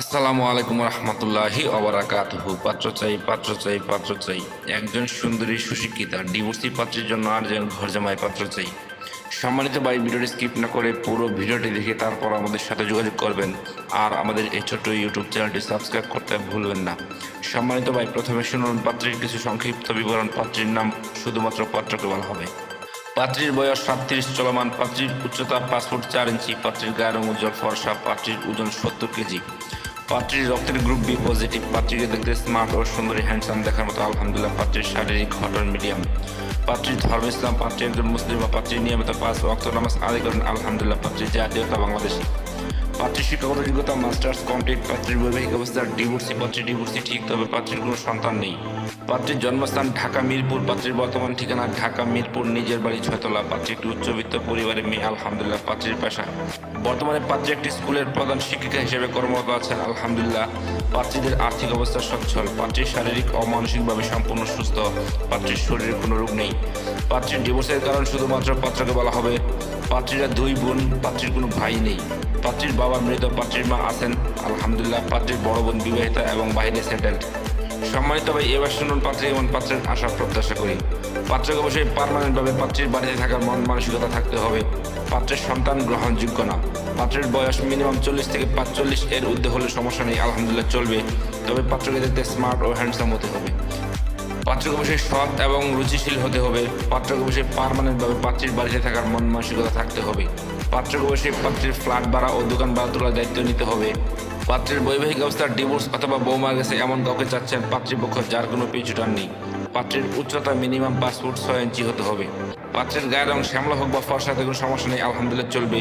আসসালামু আলাইকুম রহমতুল্লাহি অবরাকাতহু পাত্র চাই পাত্র চাই পাত্র চাই। একজন সুন্দরী, সুশিক্ষিতা ডিভোর্সি পাত্রের জন্য আর যেন ঘর জামাই পাত্র চাই। সম্মানিত ভাই, ভিডিওটি স্কিপ না করে পুরো ভিডিওটি দেখে তারপর আমাদের সাথে যোগাযোগ করবেন। আর আমাদের এই ছোট্ট ইউটিউব চ্যানেলটি সাবস্ক্রাইব করতে ভুলবেন না। সম্মানিত ভাই, প্রথমে শুনুন পাত্রীর কিছু সংক্ষিপ্ত বিবরণ। পাত্রীর নাম শুধুমাত্র পাত্রকে বলা হবে। পাত্রীর বয়স সাতত্রিশ, চলমান। পাত্রীর উচ্চতা পাঁচ ফুট চার ইঞ্চি। পাত্রীর গায়ের উজ্জ্বল ফর্সা। পাত্রীর ওজন সত্তর কেজি। পাত্রীর রক্তের গ্রুপ বি পজিটিভ পাত্রীকে দেখতে স্মার্ট ও সুন্দরী হ্যান্ডসাম দেখার মতো, আলহামদুলিল্লাহ, পাত্রীর শারীরিক ঘটন মিডিয়াম পাত্রীর ধর্ম ইসলাম, পাত্রী একজন মুসলিম বা পাত্রীর নিয়মিত পাঁচ অক্ত নামাজ আদায় করেন, আলহামদুলিল্লাহ পাত্রীর জাতীয়তা বাংলাদেশ। পাত্রী শিক্ষাগত যোগ্যতা মাস্টার্স কমপ্লিট পাত্রীর বৈবাহিক অবস্থা ডিভোর্সি পাত্রী ডিভোর্সি ঠিক, তবে পাত্রীর কোনো সন্তান নেই। পাত্রীর জন্মস্থান ঢাকা মিরপুর, পাত্রীর বর্তমান ঠিকানা ঢাকা মিরপুর, নিজের বাড়ি ছয়তলা, পাত্রী একটি উচ্চবিত্ত পরিবারের মেয়ে, আলহামদুলিল্লাহ, পাত্রীর পেশা। বর্তমানে পাত্রী একটি স্কুলের প্রধান শিক্ষিকা হিসেবে কর্মরত আছেন, আলহামদুলিল্লাহ, পাত্রীদের আর্থিক অবস্থা সচ্ছল, পাত্রীর শারীরিক ও মানসিকভাবে সম্পূর্ণ সুস্থ, পাত্রীর শরীরে কোনো রোগ নেই। পাত্রীর ডিভোর্সের কারণ শুধুমাত্র পাত্রকে বলা হবে, পাত্রীরা দুই বোন, পাত্রীর কোনো ভাই নেই। পাত্রীর বাবা মৃত, পাত্রীর মা আছেন, আলহামদুলিল্লাহ, পাত্রীর বড় বোন বিবাহিতা এবং বাইরে সেটেলড। সম্মানিত ভাই, এবার শুনুন পাত্রী এমন পাত্রের আশা প্রত্যাশা করি। পাত্রকে অবশ্যই পারমানেন্টভাবে পাত্রীর বাড়িতে থাকার মন মানসিকতা থাকতে হবে। পাত্রের সন্তান গ্রহণযোগ্য না। পাত্রের বয়স মিনিমাম চল্লিশ থেকে পাঁচচল্লিশ এর ঊর্ধ্বে হলে সমস্যা নেই, আলহামদুলিল্লাহ চলবে। তবে পাত্রকে দেখতে স্মার্ট ও হ্যান্ডসাম হতে হবে। পাত্রকে বসে সৎ এবং রুচিশীল হতে হবে। পাত্রকে অবশ্যই পারমানেন্টভাবে পাত্রীর বাড়িতে থাকার মন মানসিকতা থাকতে হবে। পাত্রকে অবশ্যই পাত্রীর ফ্ল্যাট ভাড়া ও দোকান ভাড়া তোলার দায়িত্ব নিতে হবে। পাত্রের বৈবাহিক অবস্থার ডিভোর্স অথবা বৌমা গেছে এমন কাউকে চাচ্ছেন পাত্রীপক্ষ, যার কোনো পিছুটান নেই। পাত্রের উচ্চতা মিনিমাম পাঁচ ফুট ছয় ইঞ্চি হতে হবে। পাত্রের গায়ের রং শ্যামলা হোক বা ফর্সাতে কোনো সমস্যা নেই, আলহামদুলিল্লাহ চলবে।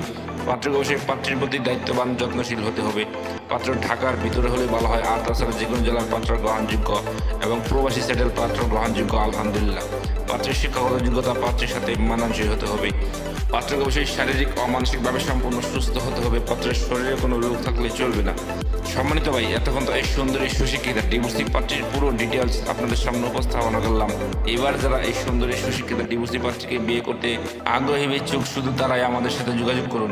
পাত্রকে অবশ্যই পাত্রীর প্রতি দায়িত্ববান, যত্নশীল হতে হবে। পাত্র ঢাকার ভিতরে হলে ভালো হয়। আর তাছাড়া যে কোনো জেলার পাত্র গ্রহণযোগ্য এবং প্রবাসী সেটেল পাত্র গ্রহণযোগ্য, আলহামদুলিল্লাহ। পাত্রের শিক্ষাগত যোগ্যতা পাত্রের সাথে মানানসই হতে হবে। পাত্রকে অবশ্যই শারীরিক ও মানসিকভাবে সম্পূর্ণ সুস্থ হতে হবে। পাত্রের শরীরে কোনো রোগ থাকলে চলবে না। সম্মানিত ভাই, এতক্ষণ তো এই সুন্দরী সুশিক্ষিতা ডিভোর্সি পাত্রীর পুরো ডিটেলস আপনাদের সামনে উপস্থাপনা করলাম। এবার যারা এই সুন্দরী সুশিক্ষিতা ডিভোর্সি পাত্রীকে বিয়ে করতে আগ্রহী ইচ্ছুক শুধু তারাই আমাদের সাথে যোগাযোগ করুন।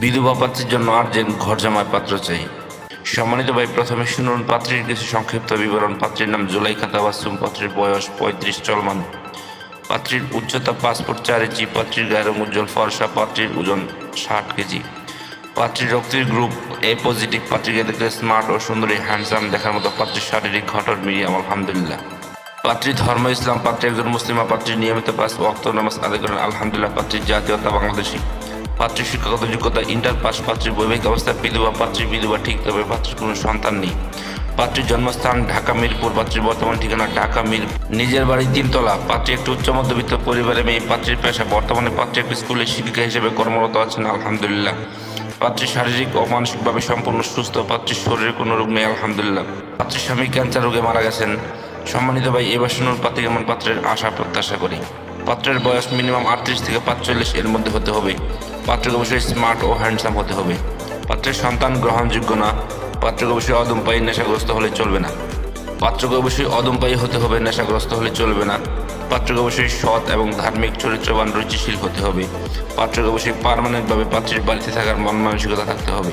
বিধবা পাত্রের জন্য আর্জেন্ট ঘর জামায় পাত্র চাই। সম্মানিত ভাই, প্রথমে শুনুন পাত্রীর কিছু সংক্ষিপ্ত বিবরণ। পাত্রীর নাম জুলাইখা তাবাসুম, পাত্রের বয়স পঁয়ত্রিশ, চলমান। পাত্রীর উচ্চতা ফুট চার ইঞ্চি, পাত্রীর গায়ের উজ্জ্বল ফর্সা, পাত্রীর ওজন ষাট কেজি। পাত্রীর রক্তের গ্রুপ এ পজিটিভ, পাত্রীকে দেখতে স্মার্ট ও সুন্দরী, হ্যান্ডসাম দেখার মতো পাত্রীর শারীরিক ঘটন মিডিয়াম আলহামদুলিল্লাহ। পাত্রী ধর্ম, ইসলাম, পাত্রী একজন মুসলিমা পাত্রীর নিয়মিত পাঁচ ওয়াক্ত নামাজ আদায় করেন। আলহামদুলিল্লাহ পাত্রীর জাতীয়তা বাংলাদেশি। পাত্রীর শিক্ষাগত যোগ্যতা ইন্টার পাস পাত্রীর বৈবাহিক অবস্থায় বিধবা পাত্রীর বিধবা ঠিক তবে পাত্রীর কোনো সন্তান নেই। পাত্রীর জন্মস্থান ঢাকা, মিরপুর, পাত্রীর বর্তমান ঠিকানা ঢাকা মির নিজের বাড়ি তিনতলা, পাত্রী একটি উচ্চ মধ্যবিত্ত পরিবারের মেয়ে, পাত্রীর পেশা, বর্তমানে পাত্রী একটি স্কুলের শিক্ষিকা হিসেবে কর্মরত আছেন, আলহামদুলিল্লাহ। পাত্রী শারীরিক ও মানসিকভাবে সম্পূর্ণ সুস্থ, পাত্রীর শরীরে কোনো রোগ নেই, আলহামদুলিল্লাহ। পাত্রীর স্বামী ক্যান্সার রোগে মারা গেছেন। সম্মানিত ভাই, এবার শুনুন পাত্রী কেমন পাত্রের আশা, প্রত্যাশা করি। পাত্রের বয়স মিনিমাম আটত্রিশ থেকে পাঁচচল্লিশ, এর মধ্যে হতে হবে। পাত্রকে অবশ্যই স্মার্ট ও হ্যান্ডসাম হতে হবে। পাত্রের সন্তান গ্রহণযোগ্য না পাত্রকে অবশ্যই অদম্পায়ী নেশাগ্রস্ত হলে চলবে না। পাত্রকে অবশ্যই অদম্পায়ী হতে হবে, নেশাগ্রস্ত হলে চলবে না। পাত্রকে অবশ্যই সৎ এবং ধার্মিক চরিত্রবান রুচিশীল হতে হবে। পাত্রকে অবশ্যই পারমানেন্টভাবে পাত্রের বাড়িতে থাকার মন মানসিকতা থাকতে হবে।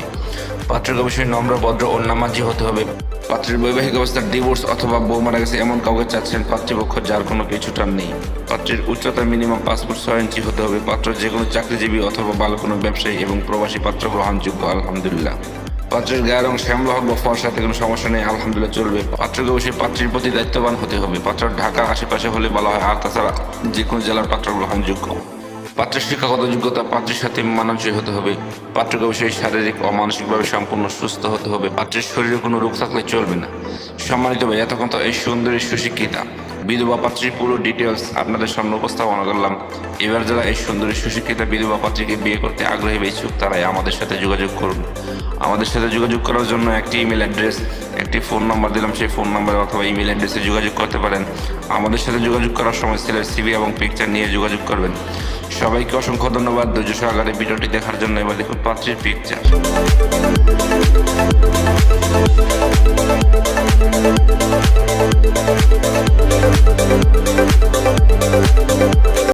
পাত্রকে অবশ্যই নম্র, ভদ্র ও নামাজি হতে হবে। পাত্রের বৈবাহিক অবস্থার ডিভোর্স অথবা বউ মারা গেছে এমন কাউকে চাচ্ছেন পাত্রীপক্ষ যার কোনো পিছুটান নেই। পাত্রের উচ্চতা মিনিমাম পাঁচ ফুট ছয় ইঞ্চি হতে হবে। পাত্র যে কোনো চাকরিজীবী অথবা ভালো কোনো ব্যবসায়ী এবং প্রবাসী পাত্র গ্রহণযোগ্য, আলহামদুলিল্লাহ। পাত্রের গায়ের রং শ্যামলা হোক বা ফর্সাতে কোনো সমস্যা নেই, আলহামদুলিল্লাহ চলবে। পাত্রকে অবশ্যই পাত্রীর প্রতি দায়িত্ববান হতে হবে। পাত্র ঢাকার আশেপাশে হলে বলা হয়, আর তাছাড়া যে কোনো জেলার পাত্র গ্রহণযোগ্য। পাত্রের শিক্ষাগত যোগ্যতা পাত্রের সাথে মানানসই হতে হবে। পাত্রকে অবশ্যই শারীরিক ও মানসিকভাবে সম্পূর্ণ সুস্থ হতে হবে। পাত্রের শরীরে কোনো রোগ থাকলে চলবে না। সম্মানিত ভাই, এতক্ষণ তো এই সুন্দরী সুশিক্ষিতা। বিধবা পাত্রীর পুরো ডিটেলস আপনাদের সামনে উপস্থাপনা করলাম। এবার যারা এই সুন্দরী সুশিক্ষিতা বিধবা পাত্রীকে বিয়ে করতে আগ্রহী বা ইচ্ছুক তারাই আমাদের সাথে যোগাযোগ করুন। আমাদের সাথে যোগাযোগ করার জন্য একটি ইমেল অ্যাড্রেস একটি ফোন নাম্বার দিলাম, সেই ফোন নাম্বার অথবা ইমেল অ্যাড্রেসে যোগাযোগ করতে পারেন। আমাদের সাথে যোগাযোগ করার সময় ছেলের সিবি এবং পিকচার নিয়ে যোগাযোগ করবেন। সবাইকে অসংখ্য ধন্যবাদ। ধৈর্য সহকারে ভিডিওটি দেখার জন্য এবার দেখুন পাঁচটির পিকচার